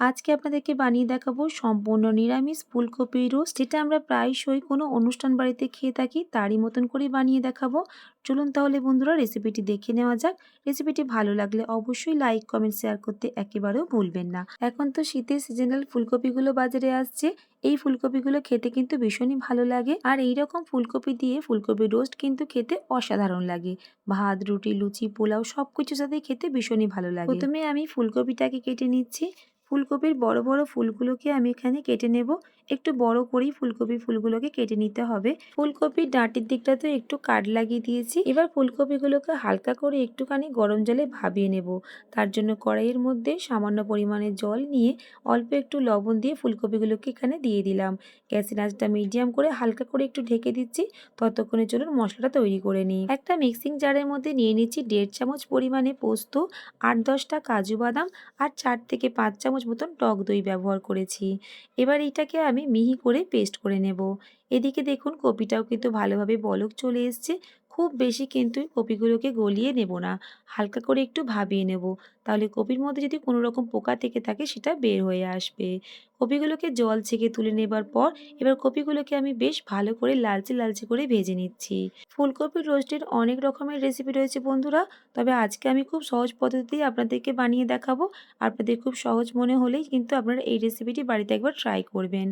আজকে আপনাদেরকে বানিয়ে দেখাবো সম্পূর্ণ নিরামিষ ফুলকপি রোস্ট, যেটা আমরা প্রায়শই কোনো অনুষ্ঠান বাড়িতে খেয়ে থাকি, তারই মতন করেই বানিয়ে দেখাবো। চলুন তাহলে বন্ধুরা রেসিপিটি দেখে নেওয়া যাক। রেসিপিটি ভালো লাগলে অবশ্যই লাইক, কমেন্ট, শেয়ার করতে একেবারেও ভুলবেন না। এখন তো শীতের সিজনাল ফুলকপিগুলো বাজারে আসছে। এই ফুলকপিগুলো খেতে কিন্তু ভীষণই ভালো লাগে। আর এই রকম ফুলকপি দিয়ে ফুলকপি রোস্ট কিন্তু খেতে অসাধারণ লাগে। ভাত, রুটি, লুচি, পোলাও সব কিছুর সাথে খেতে ভীষণই ভালো লাগে। প্রথমে আমি ফুলকপিটাকে কেটে নিচ্ছি। ফুলকপির বড় বড় ফুলগুলোকে আমি এখানে কেটে নেব। একটু বড় করেই ফুলকপি ফুলগুলোকে কেটে নিতে হবে। ফুলকপির ডাঁটির দিকটা তো একটু কাট লাগিয়ে দিয়েছি। এবার ফুলকপিগুলোকে হালকা করে একটুখানি গরম জলে ভাবিয়ে নেব। তার জন্য কড়াইয়ের মধ্যে সামান্য পরিমাণে জল নিয়ে অল্প একটু লবণ দিয়ে ফুলকপিগুলোকে এখানে দিয়ে দিলাম। গ্যাসের আঁচটা মিডিয়াম করে হালকা করে একটু ঢেকে দিচ্ছি। ততক্ষণে চলুন মশলাটা তৈরি করে নিই। একটা মিক্সিং জারের মধ্যে নিয়ে নিচ্ছি দেড় চামচ পরিমাণে পোস্ত, আট দশটা কাজু বাদাম আর চার থেকে পাঁচ চামচ মতন টক দই ব্যবহার করেছি। এবার এটাকে আমি মিহি করে পেস্ট করে নেব। এদিকে দেখুন কপিটাও কিন্তু ভালোভাবে বলক চলে এসছে। খুব বেশি কিন্তু কপিগুলোকে গলিয়ে নেব না। হালকা করে একটু ভাবিয়ে নেব। তাহলে কপির মধ্যে যদি কোনো রকম পোকা থেকে থাকে, সেটা বের হয়ে আসবে। কপিগুলোকে জল ছেঁকে তুলে নেবার পর এবার কপিগুলোকে আমি বেশ ভালো করে লালচে লালচে করে ভেজে নিচ্ছি। ফুলকপির রোস্টের অনেক রকমের রেসিপি রয়েছে বন্ধুরা। তবে আজকে আমি খুব সহজ পদ্ধতিতেই আপনাদেরকে বানিয়ে দেখাবো। আপনাদের খুব সহজ মনে হলেই কিন্তু আপনারা এই রেসিপিটি বাড়িতে একবার ট্রাই করবেন।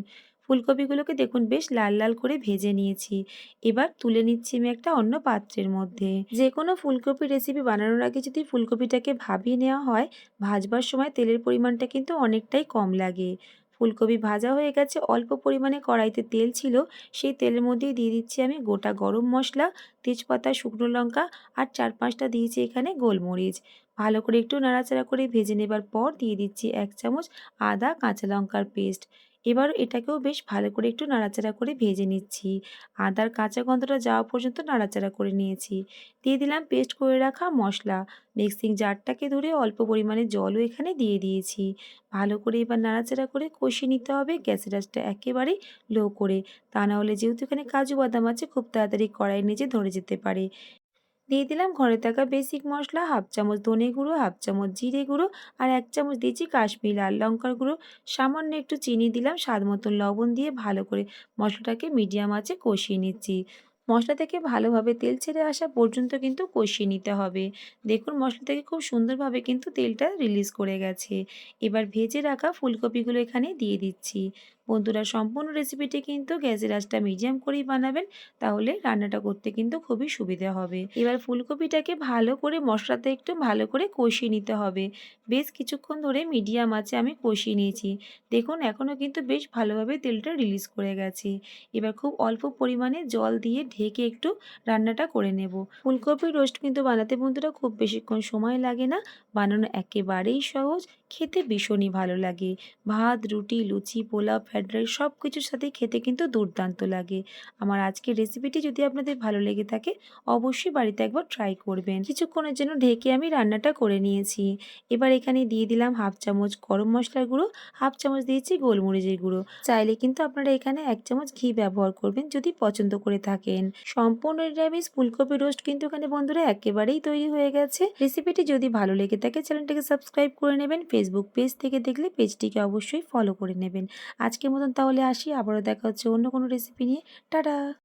ফুলকপিগুলোকে দেখুন, বেশ লাল লাল করে ভেজে নিয়েছি। এবার তুলে নিচ্ছি আমি একটা অন্য পাত্রের মধ্যে। যে কোনো ফুলকপি রেসিপি বানানোর আগে যদি ফুলকপিটাকে ভাবিয়ে নেওয়া হয়, ভাজবার সময় তেলের পরিমাণটা কিন্তু অনেকটাই কম লাগে। ফুলকপি ভাজা হয়ে গেছে, অল্প পরিমাণে কড়াইতে তেল ছিল, সেই তেলের মধ্যেই দিয়ে দিচ্ছি আমি গোটা গরম মশলা, তেজপাতা, শুকনো লঙ্কা আর চার পাঁচটা দিয়েছি এখানে গোলমরিচ। ভালো করে একটু নাড়াচাড়া করে ভেজে নেবার পর দিয়ে দিচ্ছি এক চামচ আদা কাঁচা লঙ্কার পেস্ট এবার এটাকেও বেশ ভালো করে একটু নাড়াচাড়া করে ভেজে নিচ্ছি। আদার কাঁচা গন্ধটা যাওয়া পর্যন্ত নাড়াচাড়া করে নিয়েছি। দিয়ে দিলাম পেস্ট করে রাখা মশলা। মিক্সিং জারটাকে ধরে অল্প পরিমাণে জলও এখানে দিয়ে দিয়েছি। ভালো করে এবার নাড়াচাড়া করে কষিয়ে নিতে হবে গ্যাসের আঁচটা একেবারে লো করে। তা না হলে যেহেতু এখানে কাজু বাদাম আছে, খুব তাড়াতাড়ি কড়াই নিজে ধরে যেতে পারে। দিয়ে দিলাম ঘরে থাকা বেসিক মশলা হাফ চামচ ধনে গুঁড়ো হাফ চামচ জিরে গুঁড়ো আর এক চামচ দিয়েছি কাশ্মীর লাল লঙ্কার গুঁড়ো। সামান্য একটু চিনি দিলাম, স্বাদ মতন লবণ দিয়ে ভালো করে মশলাটাকে মিডিয়াম আঁচে কষিয়ে নিচ্ছি। মশলা থেকে ভালোভাবে তেল ছেড়ে আসা পর্যন্ত কিন্তু কষিয়ে নিতে হবে। দেখুন মশলা থেকে খুব সুন্দরভাবে কিন্তু তেলটা রিলিজ করে গেছে। এবার ভেজে রাখা ফুলকপিগুলো এখানে দিয়ে দিচ্ছি। বন্ধুরা, সম্পূর্ণ রেসিপিটি কিন্তু গ্যাসের আঁচটা মিডিয়াম করেই বানাবেন, তাহলে রান্নাটা করতে কিন্তু খুবই সুবিধা হবে। এবার ফুলকপিটাকে ভালো করে মশলাতে একটু ভালো করে কষিয়ে নিতে হবে। বেশ কিছুক্ষণ ধরে মিডিয়াম আছে, আমি কষিয়ে নিয়েছি। দেখুন, এখনও কিন্তু বেশ ভালোভাবে তেলটা রিলিজ করে গেছে। এবার খুব অল্প পরিমাণে জল দিয়ে ঢেকে একটু রান্নাটা করে নেব। ফুলকপির রোস্ট কিন্তু বানাতে বন্ধুরা খুব বেশিক্ষণ সময় লাগে না। বানানো একেবারেই সহজ, খেতে ভীষণই ভালো লাগে। ভাত, রুটি, লুচি, পোলাও ফ্রাইড রাইস সব কিছুর সাথেই খেতে কিন্তু দুর্দান্ত লাগে। আমার আজকের রেসিপিটি যদি আপনাদের ভালো লেগে থাকে, অবশ্যই বাড়িতে একবার ট্রাই করবেন। কিছুক্ষণের জন্য ঢেকে আমি রান্নাটা করে নিয়েছি। এবার এখানে দিয়ে দিলাম হাফ চামচ গরম মশলার গুঁড়ো, হাফ চামচ দিয়েছি গোলমরিচের গুঁড়ো। চাইলে কিন্তু আপনারা এখানে এক চামচ ঘি ব্যবহার করবেন যদি পছন্দ করে থাকেন। সম্পূর্ণ নিরামিষ ফুলকপি রোস্ট কিন্তু এখানে বন্ধুরা একেবারেই তৈরি হয়ে গেছে। রেসিপিটি যদি ভালো লেগে থাকে চ্যানেলটিকে সাবস্ক্রাইব করে নেবেন। ফেসবুক পেজ থেকে দেখলে পেজটিকে অবশ্যই ফলো করে নেবেন। আজকের মতন তাহলে আসি। আবারও দেখা হচ্ছে অন্য কোনো রেসিপি নিয়ে। টাটা